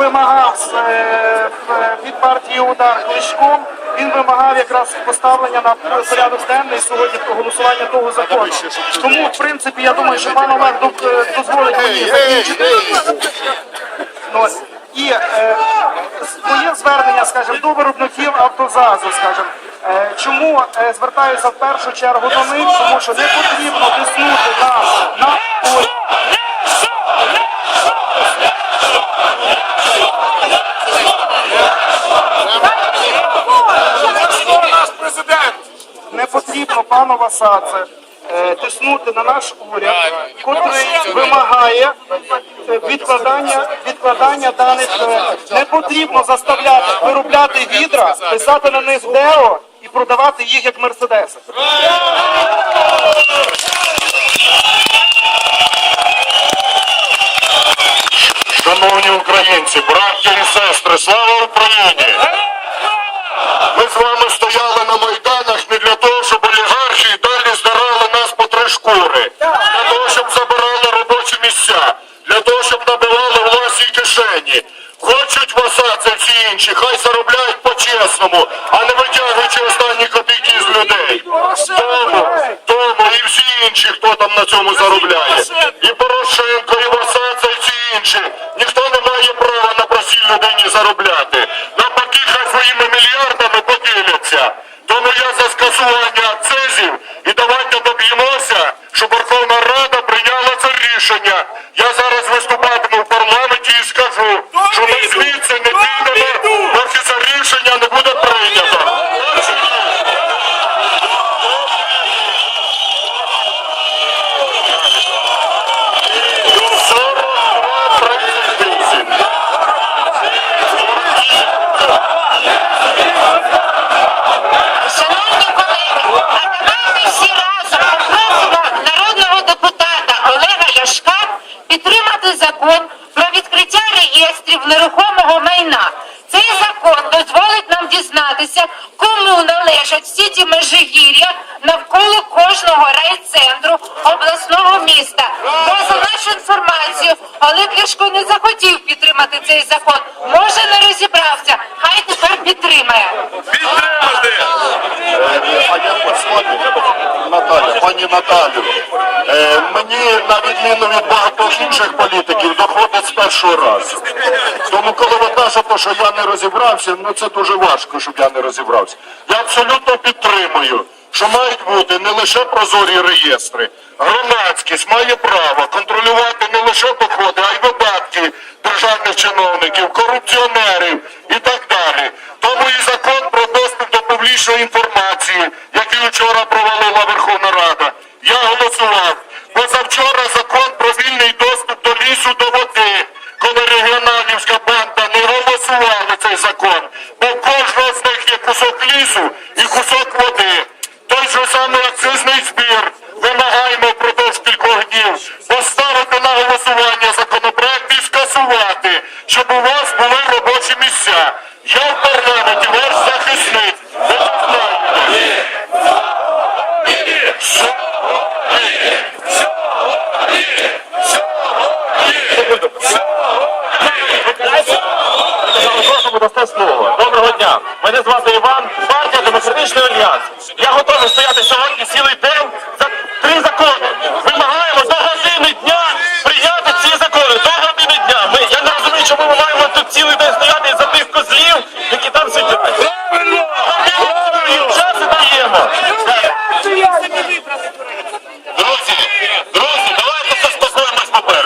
вимагав е, від партії удар кличком. Він вимагав якраз поставлення на порядок денний сьогодні про голосування того закону. Тому, в принципі, я думаю, що пан Олег дозволить мені закінчити. І е, моє звернення, скажімо, до виробників автозазу, скажімо, е, чому звертаюся в першу чергу до них, тому що не потрібно тиснути на, на ой, Хто наш президент? не потрібно Васадзе е, тиснути на наш уряд, котрий вимагає відкладання, відкладання даних. е, Не потрібно заставляти виробляти відра, писати на них ДЕО і продавати їх як мерседеси. Шановні українці, браття і сестри, слава Україні! Ми з вами стояли на майданах не для того, щоб олігархи і далі здирали нас по три шкури, для того, щоб забирали робочі місця, для того, щоб набивали власні кишені. Хочуть васаться всі інші, хай заробляють по-чесному, а не витягуючи останні копійки з людей. Тому, тому і всі інші, хто там на цьому заробляє. І Порошенко, і Васадзе, і всі інші. Ніхто не має права на простій людині заробляти. Навпаки, хай своїми мільярдами поділяться. Тому я за скасування акцизів і давайте доб'ємося, щоб Верховна Рада прийняла це рішення. Я зараз виступатиму в парламенті і скажу, що ми звідси не підемо, поки це рішення не буде прийнято. Так чи ні? Сорок два тридцять вісім. Шановні колеги, а давайте всі разом попросимо народного депутата Олега Ляшка підтримати закон про відкриття реєстрів нерухомого майна. Цей закон дозволить нам дізнатися, кому належать всі ті межигір'я навколо кожного райцентру обласного міста. Бо за нашу інформацію Олег Ляшко не захотів підтримати цей закон. Може не розібрався. Хай тепер підтримає. Підтримати! А я послати Наталя, пані Наталю. Е, мені, на відміну від багатьох інших політиків, доходить з першого разу. Тому коли ви кажете, що я не розібрався, ну це дуже важко, щоб я не розібрався. Я абсолютно підтримую, що мають бути не лише прозорі реєстри. Громадськість має право контролювати не лише доходи, а й видатки державних чиновників, корупціонерів і так публічної інформації, який вчора провалила Верховна Рада. Я голосував. Позавчора закон про вільний доступ до лісу до води, коли регіоналівська банда не голосували цей закон. Бо в кожного з них є кусок лісу і кусок води. Той же самий акцизний збір. Вимагаємо впродовж кількох днів поставити на голосування законопроект і скасувати, щоб у вас були робочі місця. Я Сьогодні! Сьогодні! Сьогодні! Сьогодні! Прошу слово. Доброго дня! Мене звати Іван, партія Демократичний Альянс. Я готовий стояти сьогодні цілий день за три закони. Вимагаємо до години дня прийняти ці закони. До години дня. Ми, я не розумію, чому ми маємо тут цілий день.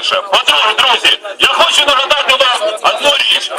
перше. По-друге, друзі, я хочу нагадати вам одну річ.